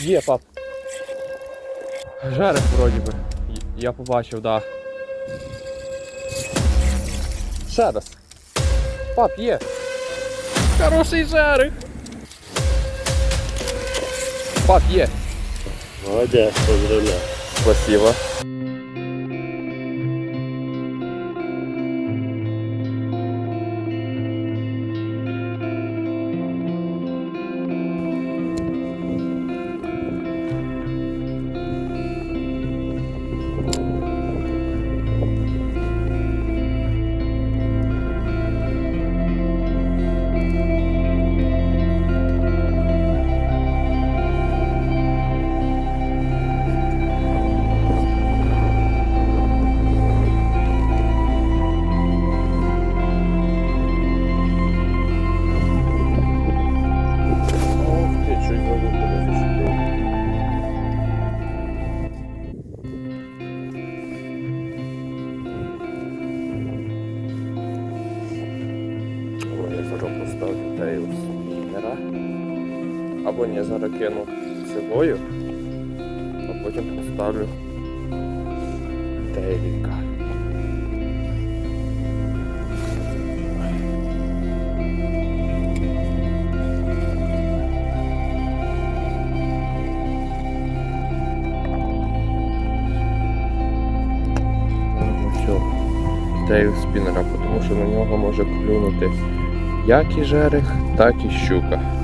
Є, пап. Жерех вроді би. Й- Я побачив, да. Ще раз. Пап, є. Хороший жерех. Пап, є. Молодец, поздравляю. Спасибо. Потім поставлю тейліка. Все, тейл спіннера, тому що на нього може клюнути як і жерех, так і щука.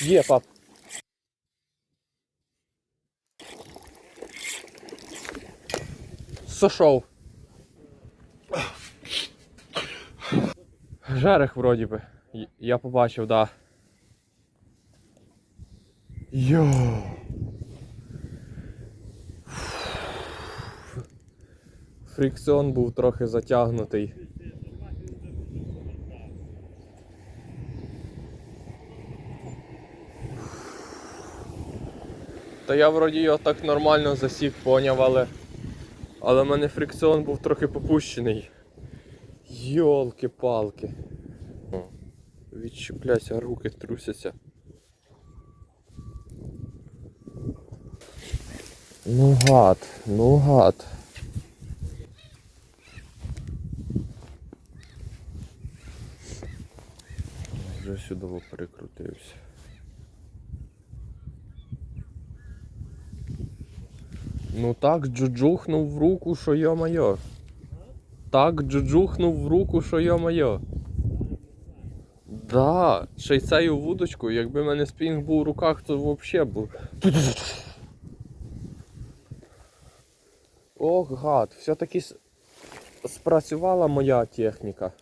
Є, пап. Сошов. Жерех вроді би. Я побачив, да. Йо. Фрикціон був трохи затягнутий. Та я вроді його так нормально засік, поняв, але. Але в мене фрикціон був трохи попущений. Йолки-палки. Відчіпляйся, руки трусяться. Ну гад, ну гад. Вже сюди перекрутився. Ну так джуджухнув в руку, що йо-моє. Так джуджухнув в руку, що йо-моє. Да, ще й цею вудочку, якби в мене спінг був у руках, то взагалі був. Ох, гад, все-таки спрацювала моя техніка.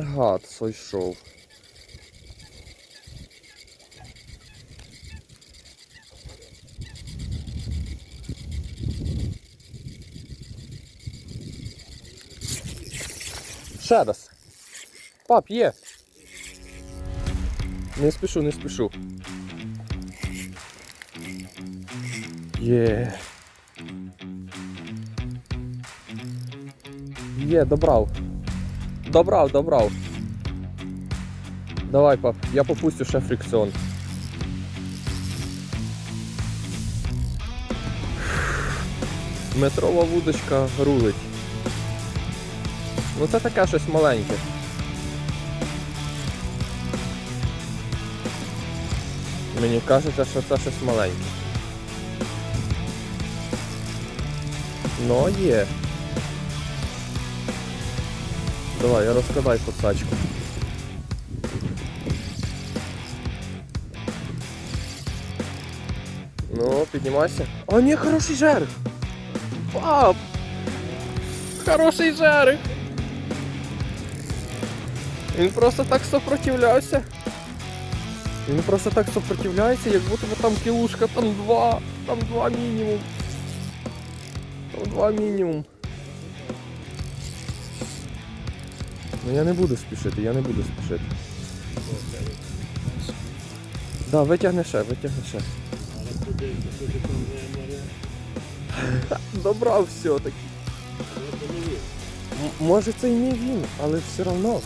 Гад, сойшов. Ще раз. Пап, є. Не спішу, не спішу. Є. Є, добрав. Добрав, добрав. Давай, пап, я попустю ще фрикціон. Метрова вудочка рулить. Ну це таке щось маленьке. Мені кажеться, що це щось маленьке. Ну, є. Давай, розкладай подсачку. Ну, піднімайся. О, ні, хороший жерех! Пап! Хороший жерех! Він просто так сопротивлявся. Він просто так сопротивляється, як будто там кілушка, там два, там два мінімум. Там два мінімум. Ну я не буду спішити, я не буду спішити. Да, витягни ще, витягни ще. Добрав все-таки. Може це і не він, але все одно.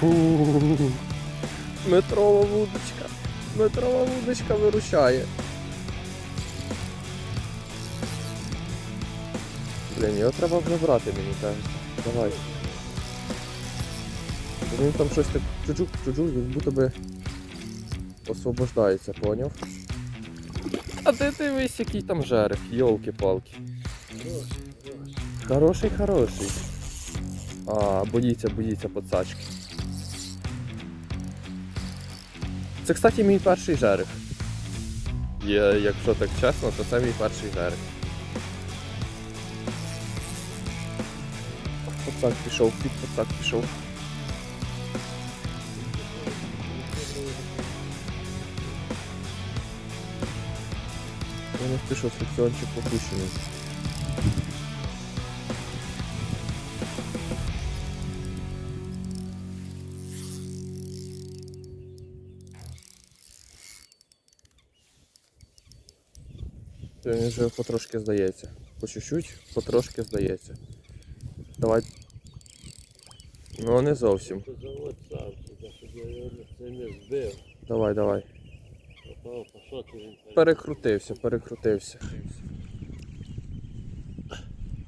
Фу. Метрова вудочка. Метрова вудочка вирушає. Блін, його треба вже брати, мені кажеться. Давай. Він там щось так чуджук, чуджук, як будто би освобождається, поняв? А ти дивись, який там жерех, йолки-палки. Хороший, хороший. А, боїться, боїться пацачки. Це, кстати, мій перший жерех. Якщо так чесно, то це мій перший жерех. Пацак пішов, під пацак пішов. Я не спішу, фрикціончик попущений. Він вже потрошки здається. По чуть-чуть, потрошки здається. Давай. Ну не зовсім. Завод сам, сюди, щоб я його не збив. Давай, давай. Перекрутився, перекрутився.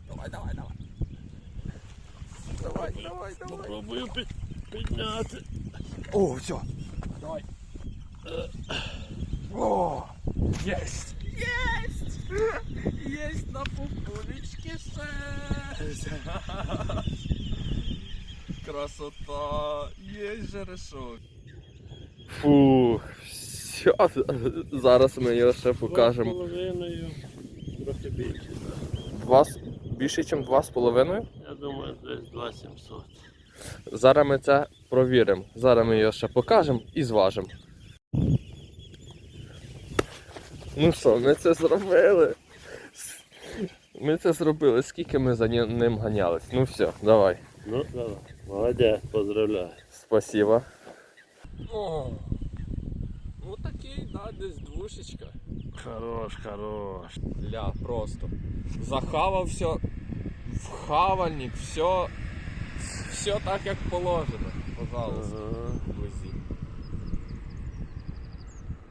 Давай, давай, давай. Давай, давай, давай. Попробую підняти. О, все. Давай. О, есть. Есть. Есть на пупулечке шесть. Красота. Есть жерешок. Фу, все. Зараз ми його ще Два з покажемо. половиною, трохи більше. Два, більше, ніж два з половиною. Я думаю, десь 2700. Зараз ми це провіримо. Зараз ми його ще покажемо і зважимо. Ну що, ми це зробили. Ми це зробили. Скільки ми за ним ганялись? Ну все, давай. Ну, давай. Молодець, поздравляю. Спасибо. О, ну такий, да, десь двушечка. Хорош, хорош. Ля, просто. Захавав все в хавальник, все, все так, як положено. Пожалуйста. Ага.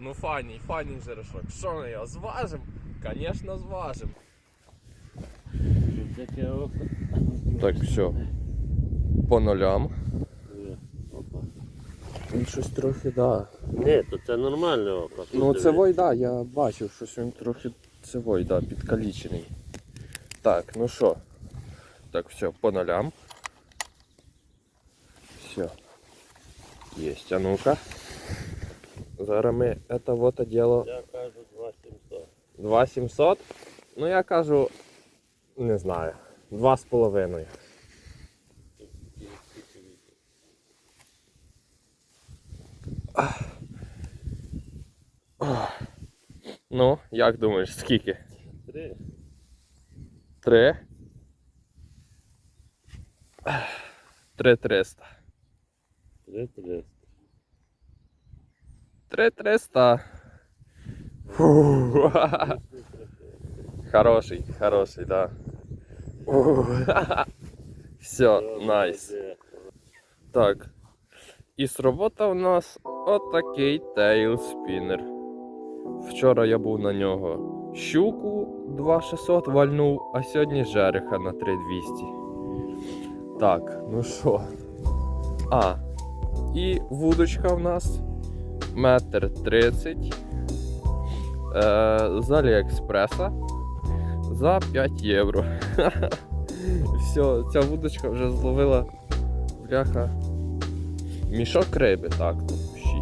Ну файний, файний жерешок. Що ми його зважимо? Звісно, зважимо. Так, все. По нулям. Він щось трохи, да. Ні, то це нормальне око. Ну це вой, да, я бачив, щось він трохи це вой, да, підкалічений. Так, ну що? Так, все, по нулям. Все. Есть, а ну-ка. Зараз ми это вот діло Я кажу 2700. 2700. Ну я кажу, не знаю, 2,5. Ну, як думаєш, скільки? Три. Три? Три триста. Три триста. Три триста. Фу. Хороший, хороший, да. Все, найс. Так. І сработав у нас отакий тейл спінер. Вчора я був на нього щуку 2600 вальнув, а сьогодні жереха на 3200. Так, ну що. А, і вудочка в нас метр тридцять е, з Аліекспреса за 5 євро. Все, ця вудочка вже зловила бляха. Мішок риби, так, топущі.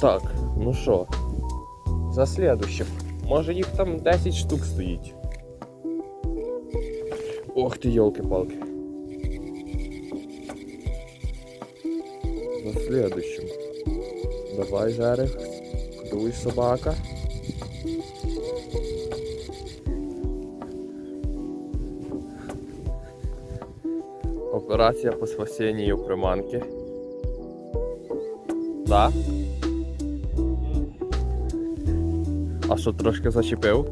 Так, ну що, за слідущим. Може їх там 10 штук стоїть. Ох ти, йолки-палки. За слідущим. Давай, Жарик. Дуй, собака. Операція по спасенню приманки. Да? А що трошки зачепив?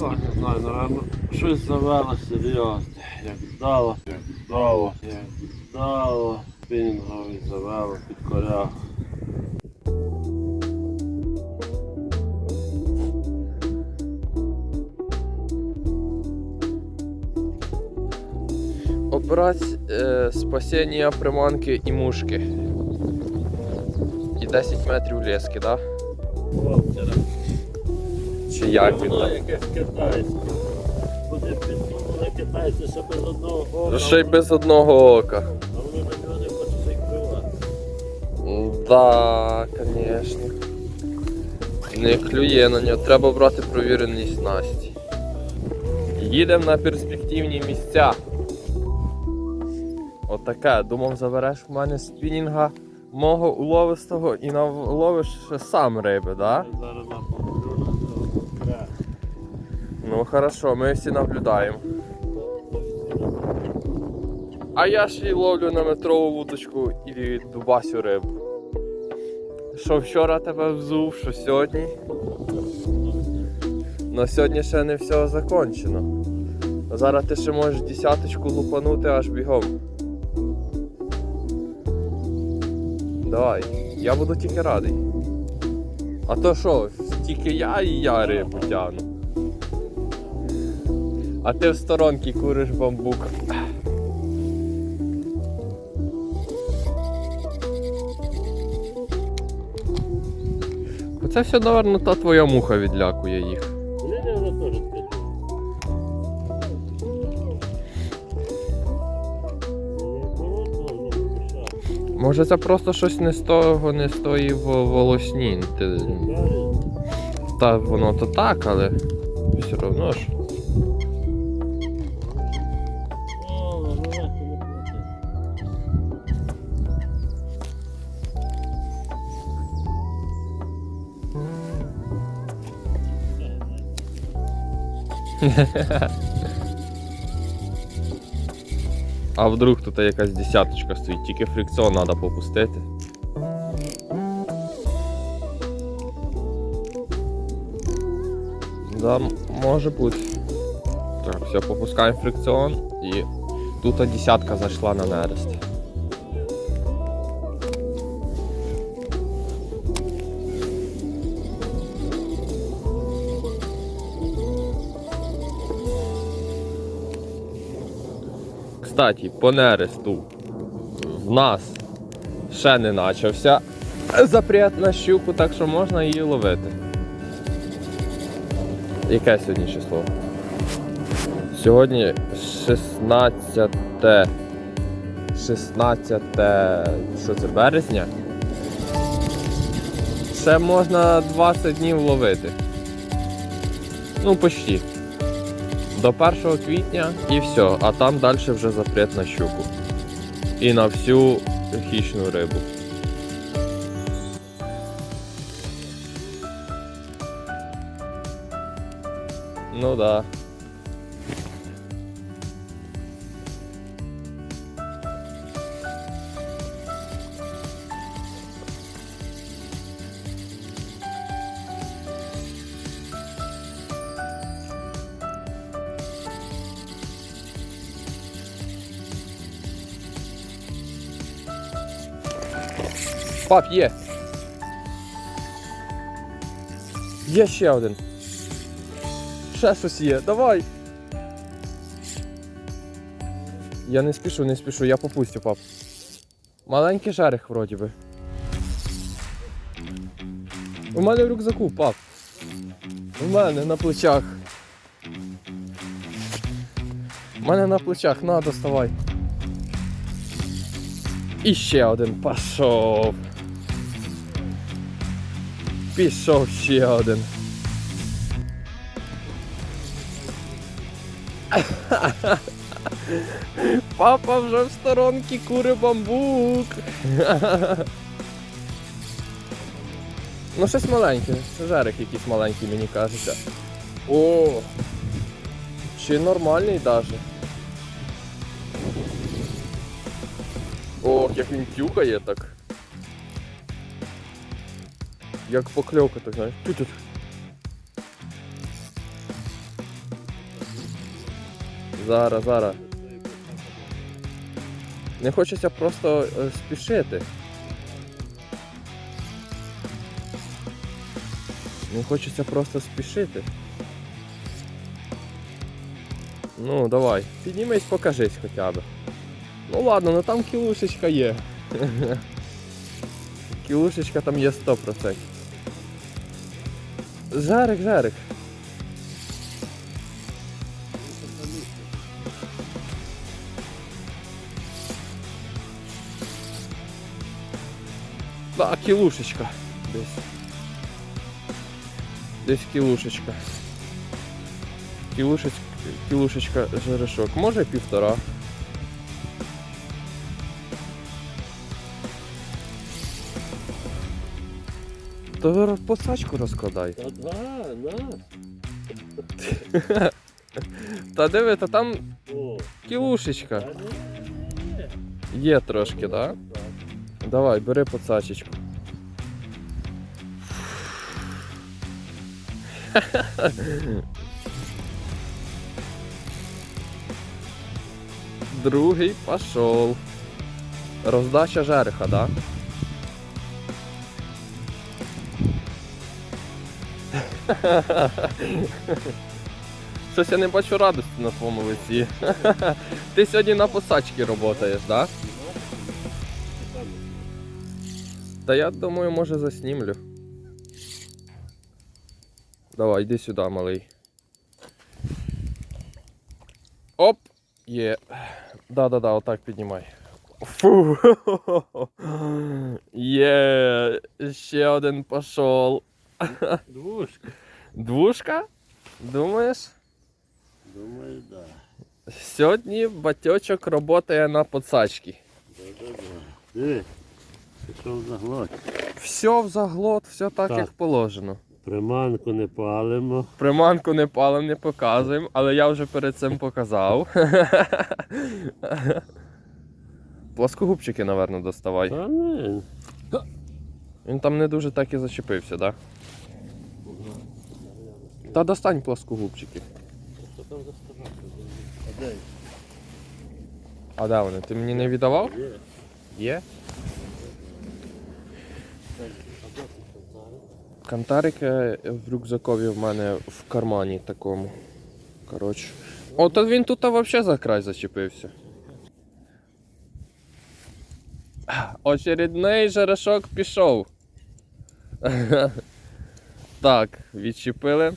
Ох, не знаю, напевно, щось завело серйозно. Як дало, як дало, як дало. Спінінговий завело корях. Операція е, спасіння приманки і мушки. І 10 метрів лески, да? Чи як він там? якесь китайське. Буде підсумане китайці ще без одного ока. Ще й без одного ока. Да, звісно. Не клює на нього, треба брати провірені снасті. Їдемо на перспективні місця. Отаке, думав, забереш в мене спінінга мого уловистого і наловиш сам риби, да? Зараз. Ну хорошо, ми всі наблюдаємо. А я ж і ловлю на метрову вудочку і дубасю рибу. Що вчора тебе взув, що сьогодні. На сьогодні ще не все закончено. Зараз ти ще можеш десяточку лупанути аж бігом. Давай, я буду тільки радий. А то що, тільки я і я рибу тягну. А ти в сторонки куриш бамбук. Оце все, напевно, та твоя муха відлякує їх. Може це просто щось не з того, не з тої в волосні. Та воно то так, але все одно ж. А вдруг тут якась десяточка стоїть, тільки фрикціон треба попустити. Да, може бути. Так, все, попускаємо фрикціон і тут десятка зайшла на нерест. Кстати, по нересту в нас ще не почався запрет на щуку, так що можна її ловити. Яке сьогодні число? Сьогодні 16. 16 що це березня. Ще можна 20 днів ловити. Ну, почти. До 1 квітня і все, а там далі вже запрет на щуку. І на всю хищну рибу. Ну да. Пап, є. Є ще один. Ще щось є. Давай. Я не спішу, не спішу, я попустю, пап. Маленький жерех вроді би. У мене в рюкзаку, пап. У мене на плечах. У мене на плечах, на, доставай. І ще один пішов. Пішов ще один. Папа вже в сторонці кури бамбук. Ну, щось маленьке, жарик якийсь маленький, мені кажеться. О! Чи нормальний даже. Ох, як він тюкає так. Як покльовка, так знаєш. Тю-тю. Зараз, зараз. Не хочеться просто е, спішити. Не хочеться просто спішити. Ну, давай, піднімись, покажись хоча б. Ну ладно, ну там кілушечка є. Кілушечка там є 100%. Жарик, жарик. Да, кілушечка. Десь. Десь кілушечка. Кілушечка, кілушечка жаришок. Може півтора. То посачку розкладай. Та два, на. Та диви, та там О, кілушечка. ні. Є трошки, так? Да? Давай, бери поцачечку. Другий пошел. Роздача жереха, да? Щось я не бачу радості на твоєму лиці. Ти сьогодні на посадці працюєш, да? Та я думаю, може заснімлю. Давай, йди сюди, малий. Оп! Є. Да-да-да, отак піднімай. Фу. Є. Ще один пішов. Двушка. Двушка? Думаєш? Думаю, да. Сьогодні батьочок працює на подсачці. Да-да-да. Диви, пішов за глоть. Все в заглот, все так, Так. як положено. Приманку не палимо. Приманку не палим, не показуємо, але я вже перед цим показав. Плоскогубчики, напевно, доставай. Та. Він там не дуже так і зачепився, так? Да? Та достань плоскогубчики. А де? А де вони? Ти мені не віддавав? Є. Є. Кантарик е, в рюкзакові в мене в кармані такому. Коротше. О, то він тут взагалі за край зачепився. Очередний жарашок пішов. Так, відчепили.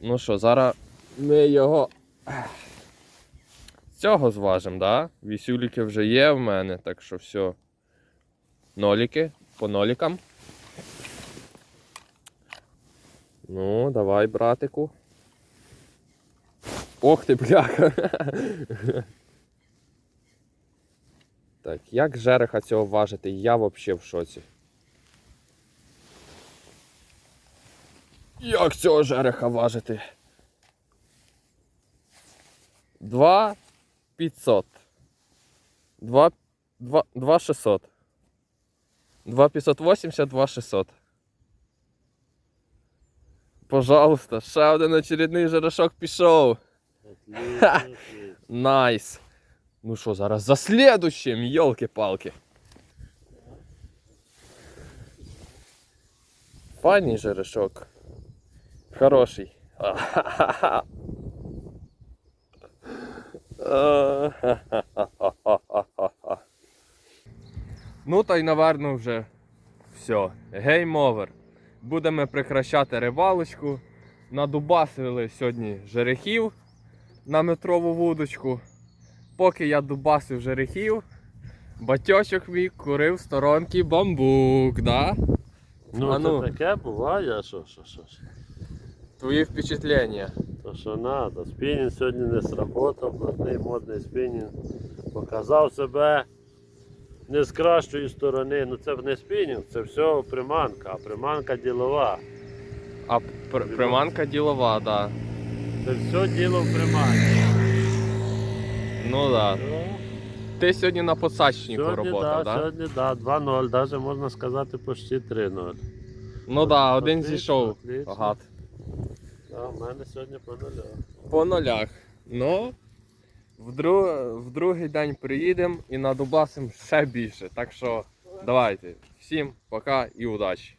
Ну що, зараз ми його. Цього зважимо, да? Вісюліки вже є в мене, так що все. Ноліки по нолікам. Ну, давай, братику. Ох ти, бляха. Так, як жереха цього важити? Я взагалі в шоці. Як цього жереха важити? Два 500. Два, два, два 600. Два 580, два 600. Пожалуйста, ще один очередний жарашок пішов. Найс. Ну що, зараз за слідущим, йолки-палки. Файний жерешок. Хороший. Ну та й наверно вже все. Гейм овер. Будемо прекращати рибалочку. Надубасили сьогодні жерехів на метрову вудочку. Поки я дубасив жерехів, батьочок мій курив сторонки бамбук, да? Ну, А це ну. таке буває, а що, що, що? Що? Твої впечатлення. То що надо. Спінінг сьогодні не сработав, блатний модний спінінг. Показав себе не з кращої сторони. Ну це не спінінг, це все приманка, а приманка ділова. А пр- приманка ділова, да. Це все діло в приманці. Ну да. Ну, Ти сьогодні на посадчнику Сьогодні, роботав, да, да? сьогодні да, 2-0, навіть можна сказати почти 3-0. Ну да, один Отлично, зійшов. отлично. Гад. Да, в мене сьогодні по нулях. По нулях. Ну, в, дру... в другий день приїдемо і надубасимо ще більше. Так що давайте. Всім пока і удачі.